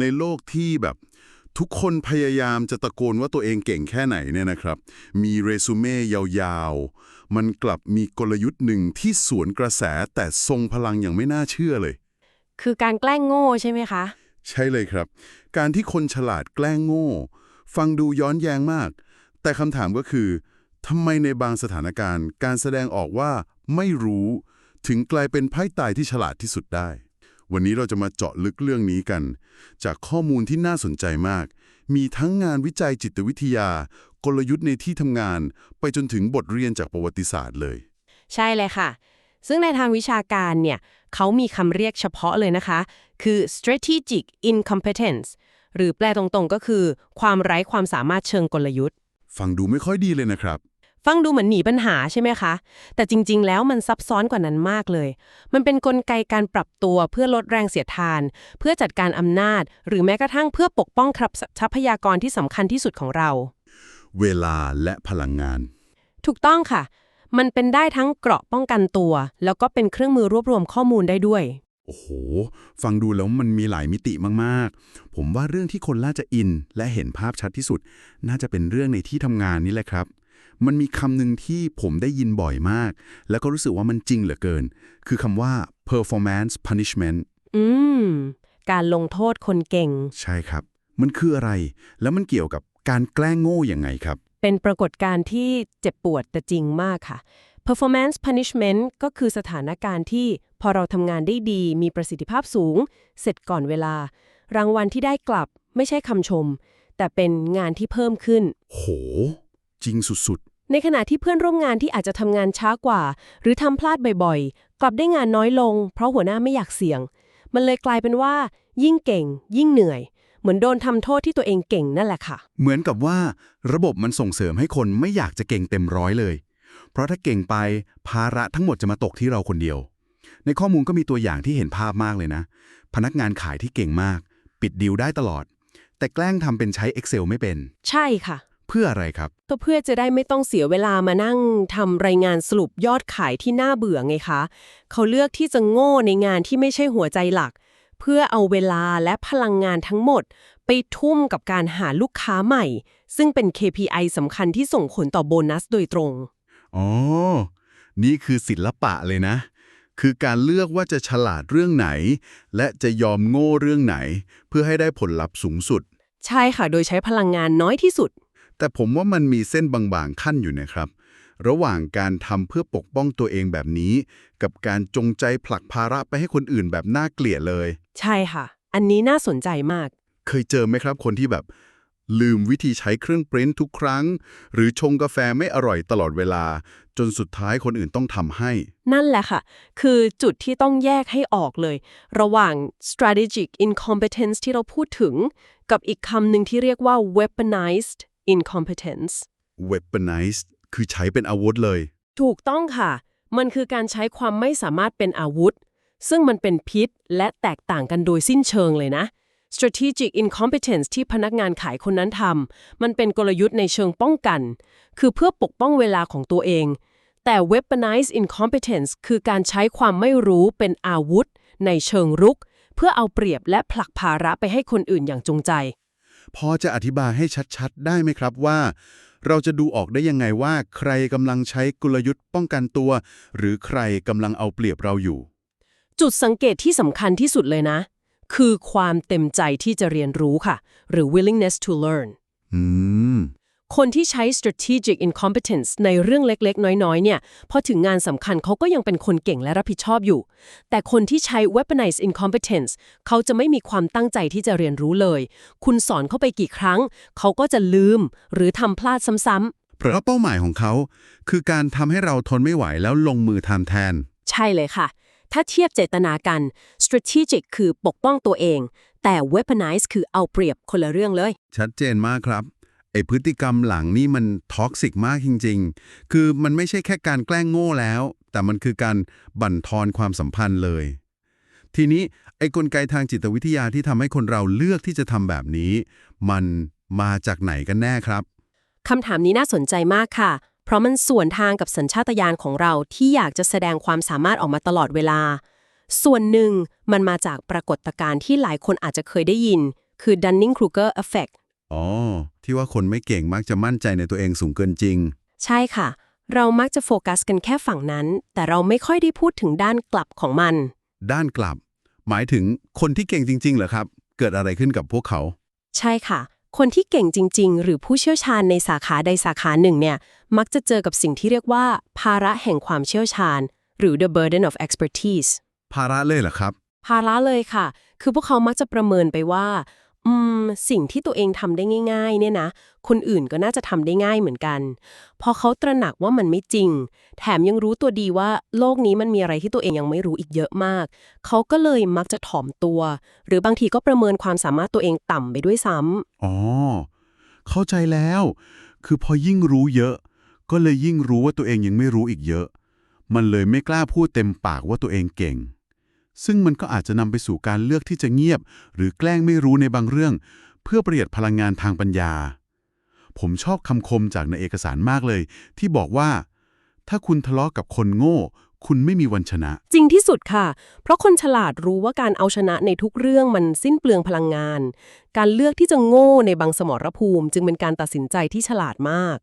ในโลกที่แบบทุกคนพยายามจะตะโกนว่าตัวเองเก่งแค่ไหนเนี่ยนะครับ มีเรซูเม่ยาวๆ มันกลับมีกลยุทธ์หนึ่งที่สวนกระแสแต่ทรงพลังอย่างไม่น่าเชื่อเลย คือการแกล้งโง่ใช่ไหมคะ ใช่เลยครับ การที่คนฉลาดแกล้งโง่ ฟังดูย้อนแย้งมาก แต่คำถามก็คือทำไมในบางสถานการณ์ การแสดงออกว่าไม่รู้ ถึงกลายเป็นไพ่ตายที่ฉลาดที่สุดได้ วันนี้เราจะมาเจาะลึกเรื่องนี้กัน จากข้อมูลที่น่าสนใจมาก มีทั้งงานวิจัยจิตวิทยา กลยุทธ์ในที่ทำงาน ไปจนถึงบทเรียนจากประวัติศาสตร์เลย ใช่เลยค่ะ ซึ่งในทางวิชาการเนี่ยเขามีคำเรียกเฉพาะเลยนะคะ คือ strategic incompetence หรือแปลตรงๆก็คือ ความไร้ความสามารถเชิงกลยุทธ์ ฟังดูไม่ค่อยดีเลยนะครับ ฟังดูเหมือนหนีปัญหาใช่ไหมคะ แต่จริง ๆ แล้วมันซับซ้อนกว่านั้นมากเลย มันเป็นนกลไกการปรับตัวเพื่อลดแรงเสียดทาน เพื่อจัดการอำนาจ หรือแม้กระทั่งเพื่อปกป้องทรัพยากรที่สำคัญที่สุดของเรา เวลาและพลังงาน ถูกต้องค่ะ มันเป็นได้ทั้งเกราะป้องกันตัว แล้วก็เป็นเครื่องมือรวบรวมข้อมูลได้ด้วยโอ้โห ฟังดูแล้วมันมีหลายมิติมากๆ ผมว่าเรื่องที่คนน่าจะอิน และเห็นภาพชัดที่สุด น่าจะเป็นเรื่องในที่ทำงานนี่แหละครับ มันมีคำหนึ่งที่ผมได้ยินบ่อยมาก แล้วก็รู้สึกว่ามันจริงเหลือเกิน คือคำว่า performance punishment อืม การลงโทษคนเก่ง ใช่ครับ มันคืออะไร แล้วมันเกี่ยวกับการแกล้งโง่ยังไงครับ เป็นปรากฏการณ์ที่เจ็บปวดแต่จริงมากค่ะ performance punishment ก็คือสถานการณ์ที่พอเราทำงานได้ดี มีประสิทธิภาพสูง เสร็จก่อนเวลา รางวัลที่ได้กลับไม่ใช่คำชม แต่เป็นงานที่เพิ่มขึ้น โห จริงสุด ในขณะที่เพื่อนร่วมงานที่อาจจะทำงานช้ากว่า หรือทำพลาดบ่อยๆ กลับได้งานน้อยลง เพราะหัวหน้าไม่อยากเสี่ยง มันเลยกลายเป็นว่า ยิ่งเก่ง ยิ่งเหนื่อย เหมือนโดนทำโทษที่ตัวเองเก่งนั่นแหละค่ะๆเหมือนกับว่าระบบมันส่งเสริมให้คนไม่อยากจะเก่งเต็มร้อยเลย เพราะถ้าเก่งไปภาระทั้งหมดจะมาตกที่เราคนเดียว ในข้อมูลก็มีตัวอย่างที่เห็นภาพมากเลยนะ พนักงานขายที่เก่งมาก ปิดดีลได้ตลอด แต่แกล้งทำเป็นใช้ Excel ไม่เป็น ใช่ค่ะ เพื่ออะไรครับ ก็เพื่อจะได้ไม่ต้องเสียเวลามานั่งทำรายงานสรุปยอดขายที่น่าเบื่อไงคะ เขาเลือกที่จะโง่ในงานที่ไม่ใช่หัวใจหลัก เพื่อเอาเวลาและพลังงานทั้งหมด ไปทุ่มกับการหาลูกค้าใหม่ ซึ่งเป็น KPI สำคัญที่ส่งผลต่อโบนัสโดยตรง อ๋อ นี่คือศิลปะเลยนะ คือการเลือกว่าจะฉลาดเรื่องไหน และจะยอมโง่เรื่องไหน เพื่อให้ได้ผลลัพธ์สูงสุด ใช่ค่ะ โดยใช้พลังงานน้อยที่สุด แต่ผมว่ามันมีเส้นบางๆขั้นอยู่นะครับ ระหว่างการทำเพื่อปกป้องตัวเองแบบนี้ กับการจงใจผลักภาระไปให้คนอื่นแบบน่าเกลียดเลย ใช่ค่ะ อันนี้น่าสนใจมาก เคยเจอไหมครับ คนที่แบบ ลืมวิธีใช้เครื่องปริ้นทุกครั้ง หรือชงกาแฟไม่อร่อยตลอดเวลา จนสุดท้ายคนอื่นต้องทำให้ นั่นแหละค่ะ คือจุดที่ต้องแยกให้ออกเลย ระหว่าง strategic incompetence ที่เราพูดถึง กับอีกคำหนึ่งที่เรียกว่า weaponized incompetence weaponized คือใช้เป็นอาวุธเลย ถูกต้องค่ะ มันคือการใช้ความไม่สามารถเป็นอาวุธ ซึ่งมันเป็นพิษและแตกต่างกันโดยสิ้นเชิงเลยนะ strategic incompetence ที่พนักงานขายคนนั้นทำมันเป็นกลยุทธ์ในเชิงป้องกัน คือเพื่อปกป้องเวลาของตัวเอง แต่ weaponized incompetence คือการใช้ความไม่รู้เป็นอาวุธ ในเชิงรุก เพื่อเอาเปรียบและผลักภาระไปให้คนอื่นอย่างจงใจ พอจะอธิบายให้ชัดๆ ได้ไหมครับว่า เราจะดูออกได้ยังไงว่า ใครกำลังใช้กลยุทธ์ป้องกันตัว หรือใครกำลังเอาเปรียบเราอยู่ จุดสังเกตที่สำคัญที่สุดเลยนะ คือความเต็มใจที่จะเรียนรู้ค่ะ หรือ willingness to learn อืม คนที่ใช้ strategic incompetence ในเรื่องเล็กๆ น้อยๆ เนี่ย พอถึงงานสำคัญเขาก็ยังเป็นคนเก่งและรับผิดชอบอยู่ แต่คนที่ใช้ weaponized incompetence เขาจะไม่มีความตั้งใจที่จะเรียนรู้เลย คุณสอนเข้าไปกี่ครั้ง เขาก็จะลืม หรือทำพลาดซ้ำเพราะเป้าหมายของเขา คือการทำให้เราทนไม่ไหวแล้วลงมือทำแทนๆใช่เลยค่ะ ถ้าเทียบเจตนากัน strategic คือปกป้องตัวเอง แต่ weaponize คือเอาเปรียบคนละเรื่องเลย ชัดเจนมากครับ ไอพฤติกรรมหลังนี่มันท็อกซิกมากจริง ๆ คือมันไม่ใช่แค่การแกล้งโง่แล้ว แต่มันคือการบั่นทอนความสัมพันธ์เลย ทีนี้ไอกลไกทางจิตวิทยาที่ทำให้คนเราเลือกที่จะทำแบบนี้ มันมาจากไหนกันแน่ครับคำถามนี้น่าสนใจมากค่ะ เพราะมันส่วนทางกับสัญชาตญาณของเราที่อยากจะแสดงความสามารถออกมาตลอดเวลา ส่วนหนึ่งมันมาจากปรากฏการณ์ที่หลายคนอาจจะเคยได้ยิน คือ Dunning-Kruger effect อ๋อ ที่ว่าคนไม่เก่งมักจะมั่นใจในตัวเองสูงเกินจริง ใช่ค่ะ เรามักจะโฟกัสกันแค่ฝั่งนั้น แต่เราไม่ค่อยได้พูดถึงด้านกลับของมัน ด้านกลับ หมายถึงคนที่เก่งจริง ๆ เหรอครับ เกิดอะไรขึ้นกับพวกเขา ใช่ค่ะ คนที่เก่งจริง ๆ หรือผู้เชี่ยวชาญในสาขาใดสาขาหนึ่งเนี่ย มักจะเจอกับสิ่งที่เรียกว่า ภาระแห่งความเชี่ยวชาญ หรือ the burden of expertise ภาระเลยเหรอครับ ภาระเลยค่ะ คือพวกเขามักจะประเมินไปว่า อืมสิ่งที่ตัวเองทำได้ง่าย ๆ เนี่ยนะ คนอื่นก็น่าจะทำได้ง่ายเหมือนกัน พอเขาตระหนักว่ามันไม่จริง แถมยังรู้ตัวดีว่าโลกนี้มันมีอะไรที่ตัวเองยังไม่รู้อีกเยอะมาก เขาก็เลยมักจะถ่อมตัว หรือบางทีก็ประเมินความสามารถตัวเองต่ำไปด้วยซ้ำอ๋อ เข้าใจแล้ว คือพอยิ่งรู้เยอะ ก็เลยยิ่งรู้ว่าตัวเองยังไม่รู้อีกเยอะ มันเลยไม่กล้าพูดเต็มปากว่าตัวเองเก่ง ซึ่งมันก็อาจจะนำไปสู่การเลือกที่จะเงียบ หรือแกล้งไม่รู้ในบางเรื่อง เพื่อประหยัดพลังงานทางปัญญา ผมชอบคำคมจากในเอกสารมากเลย ที่บอกว่า ถ้าคุณทะเลาะกับคนโง่ คุณไม่มีวันชนะ จริงที่สุดค่ะ เพราะคนฉลาดรู้ว่าการเอาชนะในทุกเรื่องมันสิ้นเปลืองพลังงาน การเลือกที่จะโง่ในบางสมรภูมิ จึงเป็นการตัดสินใจที่ฉลาดมาก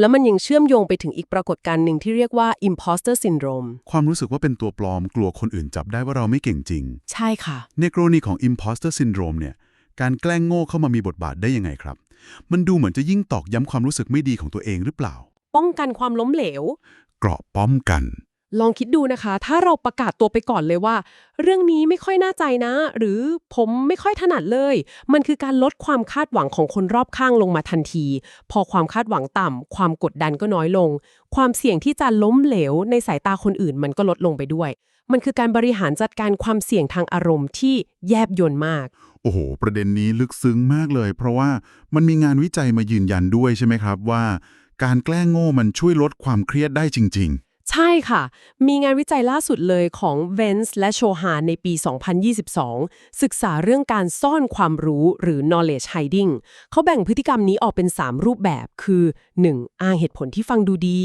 แล้วมันยังเชื่อมโยงไปถึงอีกปรากฏการณ์หนึ่งที่เรียกว่า imposter syndrome ความรู้สึกว่าเป็นตัวปลอมกลัวคนอื่นจับได้ว่าเราไม่เก่งจริง ใช่ค่ะ ในกรณีของ imposter syndrome เนี่ย การแกล้งโง่เข้ามามีบทบาทได้ยังไงครับ มันดูเหมือนจะยิ่งตอกย้ำความรู้สึกไม่ดีของตัวเองหรือเปล่า ป้องกันความล้มเหลว เกราะป้อมกัน ลองคิดดูนะคะ ถ้าเราประกาศตัวไปก่อนเลยว่า เรื่องนี้ไม่ค่อยน่าใจนะ หรือผมไม่ค่อยถนัดเลย มันคือการลดความคาดหวังของคนรอบข้างลงมาทันที พอความคาดหวังต่ำความกดดันก็น้อยลง ความเสี่ยงที่จะล้มเหลว ในสายตาคนอื่นมันก็ลดลงไปด้วย มันคือการบริหารจัดการความเสี่ยงทางอารมณ์ที่แยบยลมาก โอ้โห ประเด็นนี้ลึกซึ้งมากเลย เพราะว่ามันมีงานวิจัยมายืนยันด้วยใช่ไหมครับว่า การแกล้งโง่มันช่วยลดความเครียดได้จริง ใช่ค่ะ มีงานวิจัยล่าสุดเลยของเวนส์และโชฮานในปี 2022 ศึกษาเรื่องการซ่อนความรู้หรือ knowledge hiding เขาแบ่งพฤติกรรมนี้ออกเป็น 3 รูปแบบ คือ 1. อ้างเหตุผลที่ฟังดูดี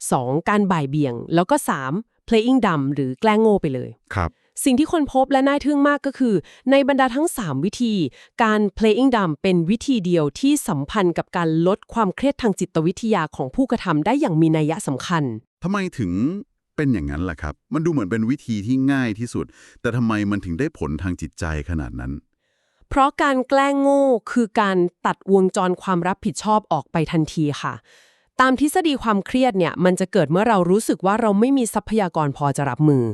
2. การบ่ายเบี่ยง แล้วก็ 3. playing dumb หรือแกล้งโง่ไปเลย ครับ สิ่งที่คนพบและน่าทึ่งมากก็คือ ในบรรดาทั้ง 3 วิธี การ playing dumb เป็นวิธีเดียวที่สัมพันธ์กับการลดความเครียดทางจิตวิทยาของผู้กระทำได้อย่างมีนัยสำคัญทำไมถึงเป็นอย่างนั้นล่ะครับ มันดูเหมือนเป็นวิธีที่ง่ายที่สุด แต่ทำไมมันถึงได้ผลทางจิตใจขนาดนั้น เพราะการแกล้งโง่คือการตัดวงจรความรับผิดชอบออกไปทันทีค่ะ ตามทฤษฎีความเครียดเนี่ย มันจะเกิดเมื่อเรารู้สึกว่าเราไม่มีทรัพยากรพอจะรับมือ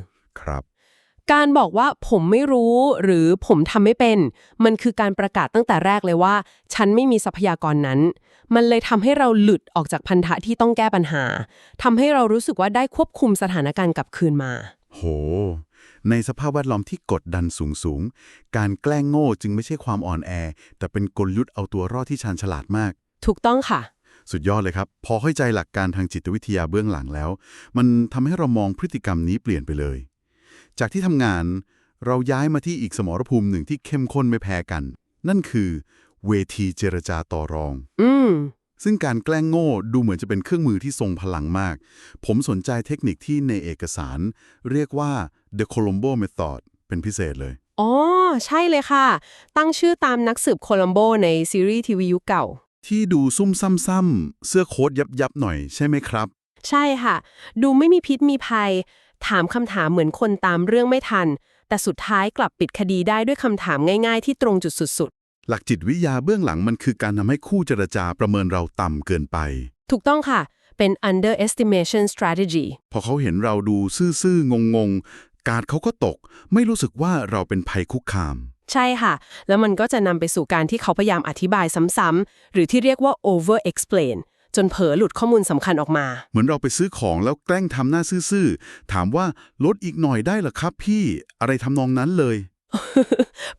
ครับ การบอกว่าผมไม่รู้หรือผมทำไม่เป็น มันคือการประกาศตั้งแต่แรกเลยว่า ฉันไม่มีทรัพยากรนั้น มันเลยทำให้เราหลุดออกจากพันธะที่ต้องแก้ปัญหาทำให้เรารู้สึกว่าได้ควบคุมสถานการณ์กลับคืนมา โห ในสภาพแวดล้อมที่กดดันสูงสูงๆการแกล้งโง่จึงไม่ใช่ความอ่อนแอ แต่เป็นกลยุทธ์เอาตัวรอดที่ชาญฉลาดมาก ถูกต้องค่ะสุดยอดเลยครับ พอเข้าใจหลักการทางจิตวิทยาเบื้องหลังแล้ว มันทำให้เรามองพฤติกรรมนี้เปลี่ยนไปเลย จากที่ทำงานเราย้ายมาที่อีกสมรภูมิหนึ่งที่เข้มข้นไม่แพ้กัน นั่นคือ เวทีเจรจาต่อรอง อืมซึ่งการแกล้งโง่ดูเหมือนจะเป็นเครื่องมือที่ทรงพลังมาก ผมสนใจเทคนิคที่ในเอกสาร เรียกว่า the Colombo method เป็นพิเศษเลย อ๋อ ใช่เลยค่ะ ตั้งชื่อตามนักสืบโคลัมโบในซีรีส์ทีวียุคเก่า ที่ดูซุ่มซ้ำๆเสื้อโค้ทยับยับๆหน่อยใช่ไหมครับ ใช่ค่ะ ดูไม่มีพิษมีภัย ถามคำถามเหมือนคนตามเรื่องไม่ทัน แต่สุดท้ายกลับปิดคดีได้ด้วยคำถามง่าย ๆ ที่ตรงจุดสุดหลักจิตวิทยาเบื้องหลังมันคือการทำให้คู่เจรจาประเมินเราต่ำเกินไปๆถูกต้องค่ะ เป็น underestimation strategy พอเขาเห็นเราดูซื่อๆงงๆ การดเขาก็ตก ไม่รู้สึกว่าเราเป็นภัยคุกคาม ใช่ค่ะ แล้วมันก็จะนำไปสู่การที่เขาพยายามอธิบายซ้ำๆหรือที่เรียกว่า over explain จนเผลอหลุดข้อมูลสำคัญออกมา เหมือนเราไปซื้อของแล้วแกล้งทำหน้าซื่อๆ ถามว่าลดอีกหน่อยได้เหรอครับพี่อะไรทำนองนั้นเลย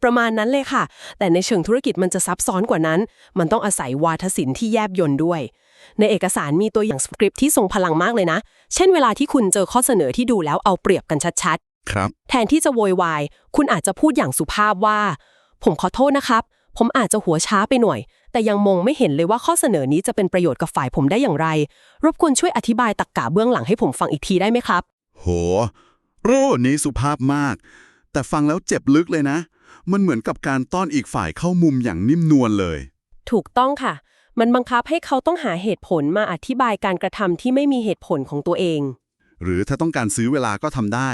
ประมาณนั้นเลยค่ะ แต่ในเชิงธุรกิจมันจะซับซ้อนกว่านั้น มันต้องอาศัยวาทศิลป์ที่แยบยลด้วย ในเอกสารมีตัวอย่างสคริปต์ที่ทรงพลังมากเลยนะ เช่นเวลาที่คุณเจอข้อเสนอที่ดูแล้วเอาเปรียบกันชัดครับๆแทนที่จะโวยวาย คุณอาจจะพูดอย่างสุภาพว่า ผมขอโทษนะครับ ผมอาจจะหัวช้าไปหน่อย แต่ยังมองไม่เห็นเลยว่าข้อเสนอนี้จะเป็นประโยชน์กับฝ่ายผมได้อย่างไร รบกวนช่วยอธิบายตรรกกะเบื้องหลังให้ผมฟังอีกทีได้ไหมครับ โหโร่นี้สุภาพมาก แต่ฟังแล้วเจ็บลึกเลยนะ มันเหมือนกับการต้อนอีกฝ่ายเข้ามุมอย่างนิ่มนวลเลย ถูกต้องค่ะ มันบังคับให้เขาต้องหาเหตุผลมาอธิบายการกระทำที่ไม่มีเหตุผลของตัวเอง หรือถ้าต้องการซื้อเวลาก็ทำได้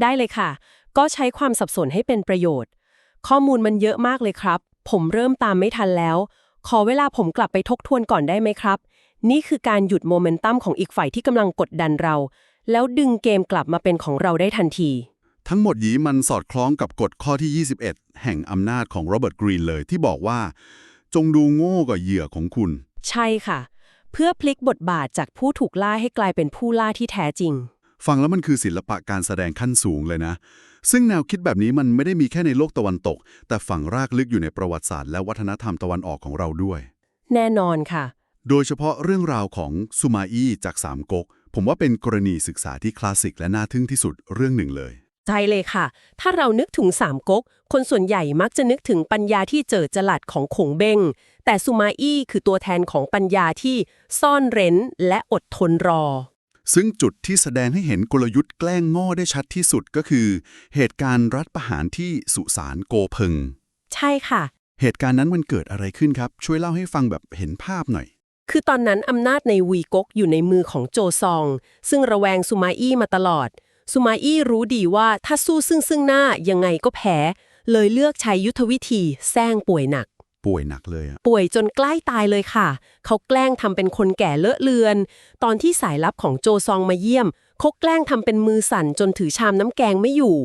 ได้เลยค่ะ ก็ใช้ความสับสนให้เป็นประโยชน์ ข้อมูลมันเยอะมากเลยครับ ผมเริ่มตามไม่ทันแล้ว ขอเวลาผมกลับไปทบทวนก่อนได้ไหมครับ นี่คือการหยุดโมเมนตัมของอีกฝ่ายที่กำลังกดดันเรา แล้วดึงเกมกลับมาเป็นของเราได้ทันที ทั้งหมดนี้มันสอดคล้องกับกฎข้อที่ 21 แห่งอำนาจของโรเบิร์ตกรีนเลยที่บอกว่า จงดูโง่กับเหยื่อของคุณ ใช่ค่ะ เพื่อพลิกบทบาทจากผู้ถูกล่าให้กลายเป็นผู้ล่าที่แท้จริง ฟังแล้วมันคือศิลปะการแสดงขั้นสูงเลยนะ ซึ่งแนวคิดแบบนี้มันไม่ได้มีแค่ในโลกตะวันตก แต่ฝังรากลึกอยู่ในประวัติศาสตร์และวัฒนธรรมตะวันออกของเราด้วย แน่นอนค่ะ โดยเฉพาะเรื่องราวของซูมาอี้จากสามก๊กผมว่าเป็นกรณีศึกษาที่คลาสสิกและน่าทึ่งที่สุดเรื่องหนึ่งเลย ใช่เลยค่ะ ถ้าเรานึกถึงสามก๊ก คนส่วนใหญ่มักจะนึกถึงปัญญาที่เจอจลัดของขงเบงแต่ซูมาอี้คือตัวแทนของปัญญาที่ซ่อนเร้นและอดทนรอ ซึ่งจุดที่แสดงให้เห็นกลยุทธ์แกล้งโง่ได้ชัดที่สุดก็คือ เหตุการณ์รัฐประหารที่สุสานโกเพิงใช่ค่ะ เหตุการณ์นั้นมันเกิดอะไรขึ้นครับ ช่วยเล่าให้ฟังแบบเห็นภาพหน่อย คือตอนนั้นอำนาจในวีก๊กอยู่ในมือของโจซอง ซึ่งระแวงซูมาอี้มาตลอดซูมาอี้รู้ดีว่าถ้าสู้ซึ่งซึ่งหน้ายังไงก็แพ้ เลยเลือกใช้ยุทธวิธีแซงป่วยหนัก ป่วยหนักเลยอะป่วยจนใกล้ตายเลยค่ะ เขาแกล้งทำเป็นคนแก่เลอะเลือน ตอนที่สายลับของโจซองมาเยี่ยมเขาแกล้งทำเป็นมือสั่นจนถือชามน้ำแกงไม่อยู่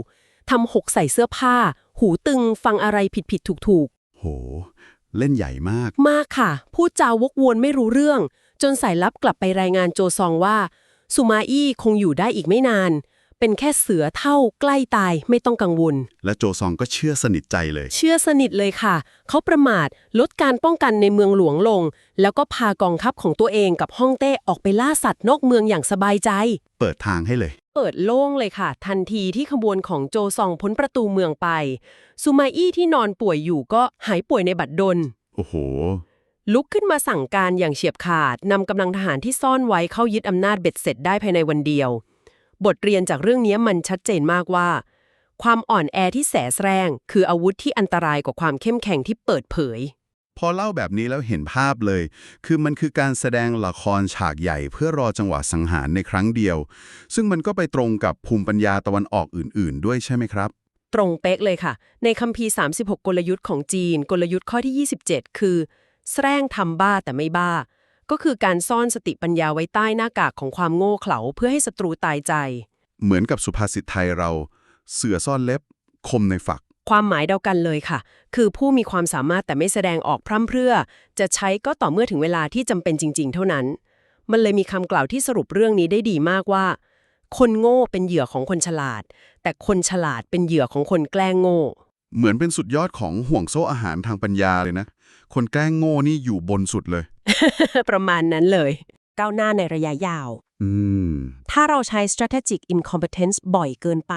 ทำหกใส่เสื้อผ้า หูตึงฟังอะไรผิดผิดถูกถูกๆโห เล่นใหญ่มาก มากค่ะ พูดจาวกวนไม่รู้เรื่อง จนสายลับกลับไปรายงานโจซองว่าซูมาอี้คงอยู่ได้อีกไม่นาน เป็นแค่เสือเท่าใกล้ตายไม่ต้องกังวล และโจซองก็เชื่อสนิทใจเลย เชื่อสนิทเลยค่ะ เขาประมาทลดการป้องกันในเมืองหลวงลง แล้วก็พากองทัพของตัวเองกับฮ่องเต้ออกไปล่าสัตว์นอกเมืองอย่างสบายใจ เปิดทางให้เลย เปิดโล่งเลยค่ะ ทันทีที่ขบวนของโจซองพ้นประตูเมืองไปซูมาอี้ที่นอนป่วยอยู่ก็หายป่วยในบัดดลโอ้โหลุกขึ้นมาสั่งการอย่างเฉียบขาดนำกำลังทหารที่ซ่อนไว้เข้ายึดอำนาจเบ็ดเสร็จได้ภายในวันเดียว บทเรียนจากเรื่องนี้มันชัดเจนมากว่า ความอ่อนแอที่แสแสร้ง คืออาวุธที่อันตรายกว่าความเข้มแข็งที่เปิดเผย พอเล่าแบบนี้แล้วเห็นภาพเลย คือมันคือการแสดงละครฉากใหญ่เพื่อรอจังหวะสังหารในครั้งเดียว ซึ่งมันก็ไปตรงกับภูมิปัญญาตะวันออกอื่น ๆ ด้วยใช่ไหมครับตรงเป๊ะเลยค่ะ ในคัมภีร์ 36 กลยุทธ์ของจีน กลยุทธ์ข้อที่ 27 คือ แสร้งทำบ้าแต่ไม่บ้า ก็คือการซ่อนสติปัญญาไว้ใต้หน้ากากของความโง่เขลาเพื่อให้ศัตรูตายใจ เหมือนกับสุภาษิตไทยเรา เสือซ่อนเล็บ คมในฝัก ความหมายเดียวกันเลยค่ะ คือผู้มีความสามารถแต่ไม่แสดงออกพร่ำเพรื่อ จะใช้ก็ต่อเมื่อถึงเวลาที่จำเป็นจริง ๆ เท่านั้น มันเลยมีคำกล่าวที่สรุปเรื่องนี้ได้ดีมากว่า คนโง่เป็นเหยื่อของคนฉลาด แต่คนฉลาดเป็นเหยื่อของคนแกล้งโง่ เหมือนเป็นสุดยอดของห่วงโซ่อาหารทางปัญญาเลยนะ คนแกล้งโง่นี่อยู่บนสุดเลย ประมาณนั้นเลย ก้าวหน้าในระยะยาวอืมถ้าเราใช้ strategic incompetence บ่อยเกินไป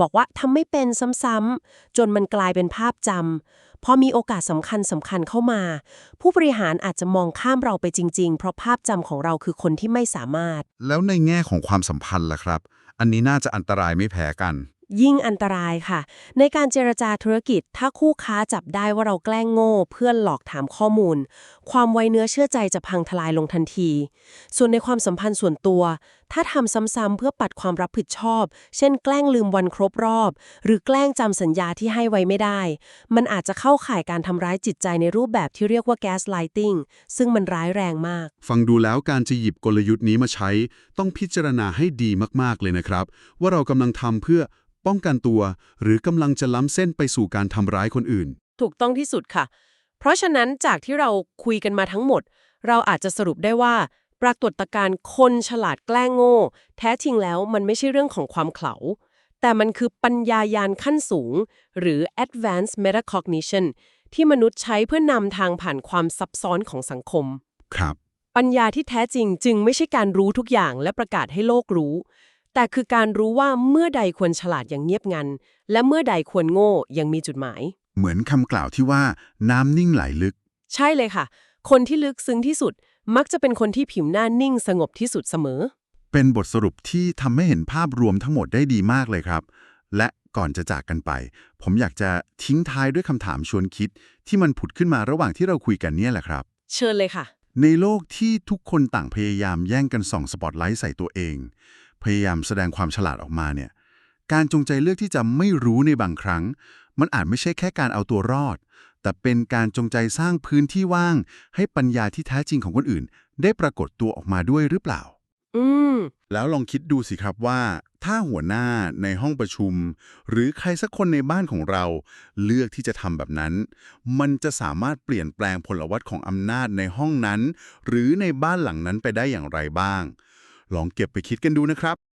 บอกว่าทำไม่เป็นซ้ำๆ จนมันกลายเป็นภาพจำพอมีโอกาสสำคัญสำคัญเข้ามา ผู้บริหารอาจจะมองข้ามเราไปจริง ๆ เพราะภาพจำของเราคือคนที่ไม่สามารถ แล้วในแง่ของความสัมพันธ์ล่ะครับ อันนี้น่าจะอันตรายไม่แพ้กัน ยิ่งอันตรายค่ะ ในการเจรจาธุรกิจ ถ้าคู่ค้าจับได้ว่าเราแกล้งโง่ เพื่อหลอกถามข้อมูล ความไว้เนื้อเชื่อใจจะพังทลายลงทันที ส่วนในความสัมพันธ์ส่วนตัว ถ้าทำซ้ำๆเพื่อปัดความรับผิดชอบ เช่น แกล้งลืมวันครบรอบ หรือแกล้งจำสัญญาที่ให้ไว้ไม่ได้ มันอาจจะเข้าข่ายการทำร้ายจิตใจในรูปแบบที่เรียกว่า gaslighting ซึ่งมันร้ายแรงมาก ฟังดูแล้วการจะหยิบกลยุทธ์นี้มาใช้ ต้องพิจารณาให้ดีมากๆเลยนะครับ ว่าเรากำลังทำเพื่อ ป้องกันตัว หรือกำลังจะล้ำเส้นไปสู่การทำร้ายคนอื่น ถูกต้องที่สุดค่ะ เพราะฉะนั้นจากที่เราคุยกันมาทั้งหมด เราอาจจะสรุปได้ว่า ปรากฏการณ์คนฉลาดแกล้งโง่ แท้จริงแล้วมันไม่ใช่เรื่องของความเขลาแต่มันคือปัญญายาณขั้นสูง หรือ advanced metacognition ที่มนุษย์ใช้เพื่อนำทางผ่านความซับซ้อนของสังคม ครับ ปัญญาที่แท้จริงจึงไม่ใช่การรู้ทุกอย่างและประกาศให้โลกรู้ แต่คือการรู้ว่าเมื่อใดควรฉลาดอย่างเงียบงัน และเมื่อใดควรโง่อยังมีจุดหมาย เหมือนคำกล่าวที่ว่าน้ำนิ่งไหลลึก ใช่เลยค่ะ คนที่ลึกซึ้งที่สุด มักจะเป็นคนที่ผิวหน้านิ่งสงบที่สุดเสมอ เป็นบทสรุปที่ทำให้เห็นภาพรวมทั้งหมดได้ดีมากเลยครับ และก่อนจะจากกันไป ผมอยากจะทิ้งท้ายด้วยคำถามชวนคิด ที่มันผุดขึ้นมาระหว่างที่เราคุยกันเนี่ยแหละครับ เชิญเลยค่ะ ในโลกที่ทุกคนต่างพยายามแย่งกันส่องสปอตไลท์ใส่ตัวเอง พยายามแสดงความฉลาดออกมาเนี่ยการจงใจเลือกที่จะไม่รู้ในบางครั้ง มันอาจไม่ใช่แค่การเอาตัวรอด แต่เป็นการจงใจสร้างพื้นที่ว่าง ให้ปัญญาที่แท้จริงของคนอื่น ได้ปรากฏตัวออกมาด้วยหรือเปล่า อืมแล้วลองคิดดูสิครับว่า ถ้าหัวหน้าในห้องประชุม หรือใครสักคนในบ้านของเรา เลือกที่จะทำแบบนั้น มันจะสามารถเปลี่ยนแปลงพลวัตของอำนาจในห้องนั้น หรือในบ้านหลังนั้นไปได้อย่างไรบ้าง ลองเก็บไปคิดกันดูนะครับ